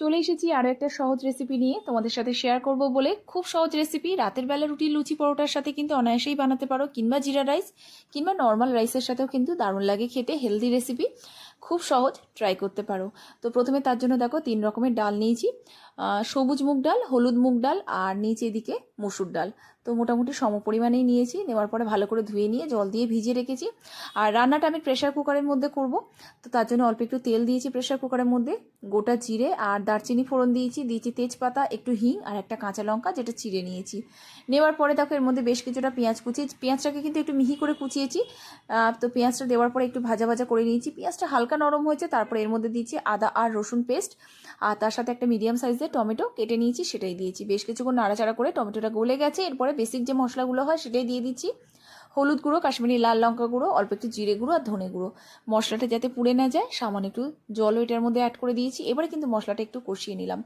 চলে এসেছি আরও একটা সহজ রেসিপি নিয়ে তোমাদের সাথে শেয়ার করব বলে। খুব সহজ রেসিপি রাতের বেলা রুটি লুচি পরোটার সাথে কিন্তু অনায়াসেই বানাতে পারো, কিংবা জিরা রাইস কিংবা নর্মাল রাইসের সাথেও কিন্তু দারুণ লাগে খেতে হেলদি রেসিপি খুব সহজ ট্রাই করতে পারো। তো প্রথমে তার জন্য দেখো তিন রকমের ডাল নিয়েছি। সবুজ মুগ ডাল, হলুদ মুগ ডাল আর নিচে এদিকে মসুর ডাল। তো মোটামুটি সম পরিমাণেই নিয়েছি, নেওয়ার পরে ভালো করে ধুয়ে নিয়ে জল দিয়ে ভিজিয়ে রেখেছি। আর রান্নাটা আমি প্রেশার কুকারের মধ্যে করব। তো তার জন্য অল্প একটু তেল দিয়েছি প্রেশার কুকারের মধ্যে। গোটা জিরে আর দারচিনি ফোড়ন দিয়েছি দিয়েছি তেজপাতা, একটু হিং আর একটা কাঁচা লঙ্কা যেটা চিড়ে নিয়েছি। নেওয়ার পরে দেখো এর মধ্যে বেশ কিছুটা পেঁয়াজ কুচি পেঁয়াজটাকে কিন্তু একটু মিহি করে কুচিয়েছি। তো পেঁয়াজটা দেওয়ার পরে একটু ভাজা ভাজা করে নিয়েছি। পেঁয়াজটা হালকা নরম হয়েছে, তারপরে এর মধ্যে দিয়েছি আদা আর রসুন পেস্ট। আর তার সাথে একটা মিডিয়াম সাইজের টমেটো কেটে নিয়েছি, সেটাই দিয়েছি। বেশ কিছুক্ষণ নাড়াচাড়া করে টমেটোটা গলে গেছে। এরপরে বেসিক যে মশলাগুলো হয়, সেটাই দিয়ে দিচ্ছি। হলুদ গুঁড়ো, কাশ্মীরি লাল লঙ্কা গুঁড়ো, অল্প একটু জিরে গুঁড়ো আর ধনে গুঁড়ো। মশলাটা যাতে পুড়ে না যায়, সামান্য একটু জলও এটার মধ্যে অ্যাড করে দিয়েছি। এবারে কিন্তু মশলাটা একটু কষিয়ে নিলাম।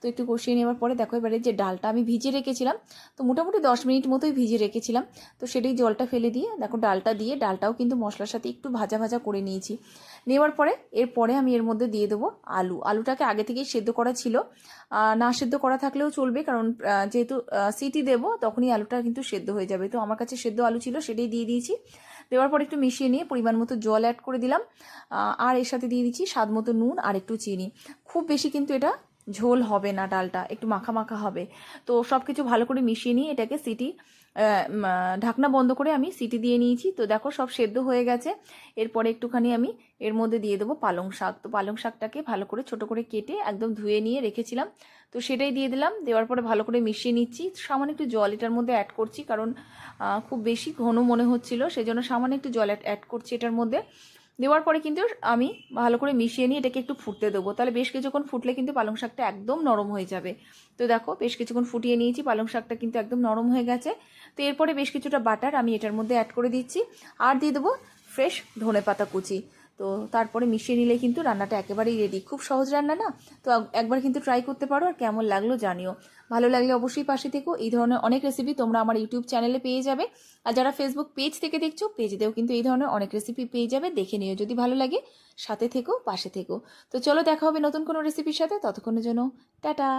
তো একটু কষিয়ে নেওয়ার পরে দেখো, এবারে যে ডালটা আমি ভিজে রেখেছিলাম, তো মোটামুটি দশ মিনিট মতোই ভিজে রেখেছিলাম। তো সেটাই জলটা ফেলে দিয়ে, দেখো ডালটা দিয়ে, ডালটাও কিন্তু মশলার সাথে একটু ভাজা ভাজা করে নিয়েছি। নেওয়ার পরে এরপরে আমি এর মধ্যে দিয়ে দেবো আলু। আলুটাকে আগে থেকেই সেদ্ধ করা ছিল। না সেদ্ধ করা থাকলেও চলবে কারণ যেহেতু সিটি দেবো, তখনই আলুটা কিন্তু সেদ্ধ হয়ে যাবে। তো আমার কাছে সেদ্ধ আলু ছিল, সেটাই দিয়ে দিয়েছি। দেওয়ার পর একটু মিশিয়ে নিয়ে পরিমাণ মতো জল অ্যাড করে দিলাম। আর এর সাথে দিয়ে দিচ্ছি স্বাদ মতো নুন আর একটু চিনি। খুব বেশি কিন্তু এটা ঝোল হবে না ডালটা, একটু মাখা মাখা হবে। তো সব কিছু ভালো করে মিশিয়ে নিয়ে এটাকে সিটি ঢাকনা বন্ধ করে আমি সিটি দিয়ে নিয়েছি। তো দেখো সব সেদ্ধ হয়ে গেছে। এরপরে একটুখানি আমি এর মধ্যে দিয়ে দেবো পালং শাক। তো পালং শাকটাকে ভালো করে ছোট করে কেটে একদম ধুয়ে নিয়ে রেখেছিলাম। তো সেটাই দিয়ে দিলাম। দেওয়ার পরে ভালো করে মিশিয়ে নিচ্ছি। সামান্য একটু জল এটার মধ্যে অ্যাড করছি কারণ খুব বেশি ঘন মনে হচ্ছিল। সেই জন্য সামান্য একটু জল অ্যাড করছি এটার মধ্যে। দেওয়ার পরে কিন্তু আমি ভালো করে মিশিয়ে নিয়ে এটাকে একটু ফুটতে দেবো। তাহলে বেশ কিছুক্ষণ ফুটলে কিন্তু পালং শাকটা একদম নরম হয়ে যাবে। তো দেখো, বেশ কিছুক্ষণ ফুটিয়ে নিয়েছি, পালং শাকটা কিন্তু একদম নরম হয়ে গেছে। তো এরপরে বেশ কিছুটা বাটার আমি এটার মধ্যে অ্যাড করে দিচ্ছি। আর দিয়ে দেবো ফ্রেশ ধনে পাতা কুচি। তো তারপরে মিশিয়ে নিলে কিন্তু রান্নাটা একেবারেই রেডি খুব সহজ রান্না না? তো একবার কিন্তু ট্রাই করতে পারো আর কেমন লাগল জানিও। ভালো লাগলে অবশ্যই পাশে থেকো। এই ধরনের অনেক রেসিপি তোমরা আমার ইউটিউব চ্যানেলে পেয়ে যাবে। আর যারা ফেসবুক পেজ থেকে দেখছ পেজেতেও কিন্তু এই ধরনের অনেক রেসিপি পেয়ে যাবে। দেখে নিও। যদি ভালো লাগে, সাথে থেকো, পাশে থেকো। তো চলো দেখা হবে নতুন কোনো রেসিপির সাথে। ততক্ষণের জন্য, টাটা!